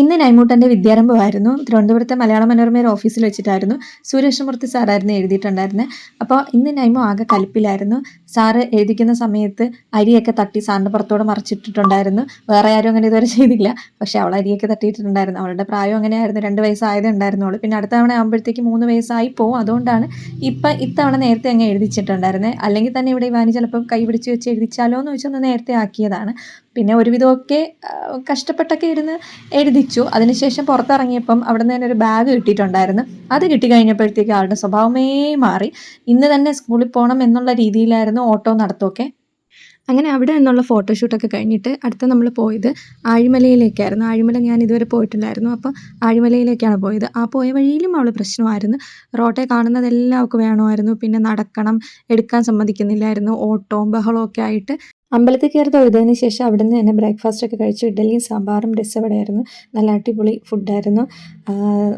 ഇന്ന് നൈമൂട്ടന്റെ വിദ്യാരംഭമായിരുന്നു. തിരുവനന്തപുരത്തെ മലയാള മനോരമയുടെ ഓഫീസിൽ വെച്ചിട്ടായിരുന്നു സുരേഷമൂർത്തി സാറായിരുന്നു എഴുതിയിട്ടുണ്ടായിരുന്നത് അപ്പോൾ ഇന്ന് നൈമു ആകെ കലിപ്പിലായിരുന്നു. സാറ് എഴുതിക്കുന്ന സമയത്ത് അരിയൊക്കെ തട്ടി സാറിന്റെ പുറത്തോടെ മറിച്ചിട്ടിട്ടുണ്ടായിരുന്നു. വേറെ ആരും അങ്ങനെ ഇതുവരെ ചെയ്തില്ല. പക്ഷേ അവൾ അരിയൊക്കെ തട്ടിയിട്ടുണ്ടായിരുന്നു. അവളുടെ പ്രായം അങ്ങനെയായിരുന്നു. രണ്ട് വയസ്സായതേ ഉണ്ടായിരുന്നുള്ളൂ. പിന്നെ അടുത്ത തവണ ആകുമ്പോഴത്തേക്ക് മൂന്ന് വയസ്സായി പോകും അതുകൊണ്ടാണ് ഇപ്പം ഇത്തവണ നേരത്തെ അങ്ങ് എഴുതിച്ചിട്ടുണ്ടായിരുന്നത് അല്ലെങ്കിൽ തന്നെ ഇവിടെ ഇവാനി ചിലപ്പോൾ കൈ പിടിച്ച് വെച്ച് എഴുതിച്ചാലോ എന്ന് വെച്ചൊന്ന് നേരത്തെ ആക്കിയതാണ്. പിന്നെ ഒരുവിധമൊക്കെ കഷ്ടപ്പെട്ടൊക്കെ ഇരുന്ന് എഴുതിച്ചു. അതിനുശേഷം പുറത്തിറങ്ങിയപ്പം അവിടെ നിന്ന് തന്നെ ഒരു ബാഗ് കിട്ടിയിട്ടുണ്ടായിരുന്നു. അത് കിട്ടിക്കഴിഞ്ഞപ്പോഴത്തേക്ക് ആളുടെ സ്വഭാവമേ മാറി. ഇന്ന് തന്നെ സ്കൂളിൽ പോകണം എന്നുള്ള രീതിയിലായിരുന്നു ഓട്ടോ നടത്തുമൊക്കെ. അങ്ങനെ അവിടെ നിന്നുള്ള ഫോട്ടോഷൂട്ടൊക്കെ കഴിഞ്ഞിട്ട് അടുത്ത നമ്മൾ പോയത് ആഴിമലയിലേക്കായിരുന്നു. ആഴിമല ഞാൻ ഇതുവരെ പോയിട്ടില്ലായിരുന്നു. അപ്പോൾ ആഴിമലയിലേക്കാണ് പോയത്. ആ പോയ വഴിയിലും അവൾ പ്രശ്നമായിരുന്നു. റോട്ടെ കാണുന്നതെല്ലാം അവൾക്ക് വേണമായിരുന്നു. പിന്നെ നടക്കണം എടുക്കാൻ സമ്മതിക്കുന്നില്ലായിരുന്നു. ഓട്ടവും ബഹളവും ഒക്കെ ആയിട്ട് അമ്പലത്തിൽ കയറി തൊഴുതതിന് ശേഷം അവിടെ നിന്ന് തന്നെ ബ്രേക്ക്ഫാസ്റ്റ് ഒക്കെ കഴിച്ചു. ഇഡലിയും സാമ്പാറും രസവടയായിരുന്നു. നല്ല അടിപൊളി ഫുഡായിരുന്നു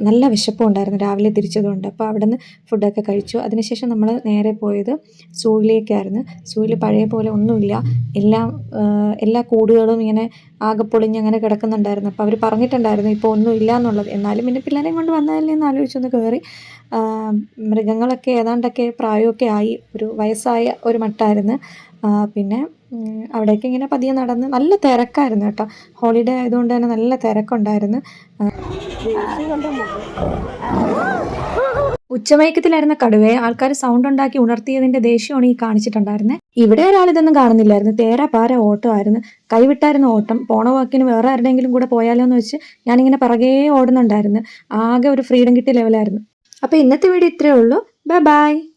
നല്ല വിശപ്പും ഉണ്ടായിരുന്നു രാവിലെ തിരിച്ചതുകൊണ്ട്. അപ്പോൾ അവിടെ നിന്ന് ഫുഡൊക്കെ കഴിച്ചു. അതിനുശേഷം നമ്മൾ നേരെ പോയത് സൂയിലേക്കായിരുന്നു. സൂയിൽ പഴയ പോലെ ഒന്നുമില്ല. എല്ലാം എല്ലാ കൂടുകളും ഇങ്ങനെ ആകെ പൊളിഞ്ഞ് അങ്ങനെ കിടക്കുന്നുണ്ടായിരുന്നു. അപ്പോൾ അവർ പറഞ്ഞിട്ടുണ്ടായിരുന്നു ഇപ്പോൾ ഒന്നും ഇല്ല എന്നുള്ളത്. എന്നാലും പിന്നെ പിള്ളേരെയും കൊണ്ട് വന്നതല്ലേ എന്ന് ആലോചിച്ചൊന്ന് കയറി മൃഗങ്ങളൊക്കെ ഏതാണ്ടൊക്കെ പ്രായമൊക്കെ ആയി. ഒരു വയസ്സായ ഒരു മട്ടായിരുന്നു. പിന്നെ അവിടേക്ക് ഇങ്ങനെ പതിയെ നടന്ന് നല്ല തിരക്കായിരുന്നു കേട്ടോ. ഹോളിഡേ ആയതുകൊണ്ട് തന്നെ നല്ല തിരക്കുണ്ടായിരുന്നു. ഉച്ചമയക്കത്തിലായിരുന്ന കടുവയെ ആൾക്കാർ സൗണ്ട് ഉണ്ടാക്കി ഉണർത്തിയതിന്റെ ദേഷ്യമാണ് ഈ കാണിച്ചിട്ടുണ്ടായിരുന്നത് ഇവിടെ ഒരാൾ ഇതൊന്നും കാണുന്നില്ലായിരുന്നു. തേരാ പാര ഓട്ടം ആയിരുന്നു. കൈവിട്ടായിരുന്നു ഓട്ടം. പോണ വാക്കിന് വേറെ ആരുടെയെങ്കിലും കൂടെ പോയാലോ എന്ന് വെച്ച് ഞാനിങ്ങനെ പിറകേ ഓടുന്നുണ്ടായിരുന്നു. ആകെ ഒരു ഫ്രീഡം കിട്ടിയ ലെവലായിരുന്നു അപ്പോൾ ഇന്നത്തെ വീഡിയോ ഇത്രയേ ഉള്ളൂ. Bye bye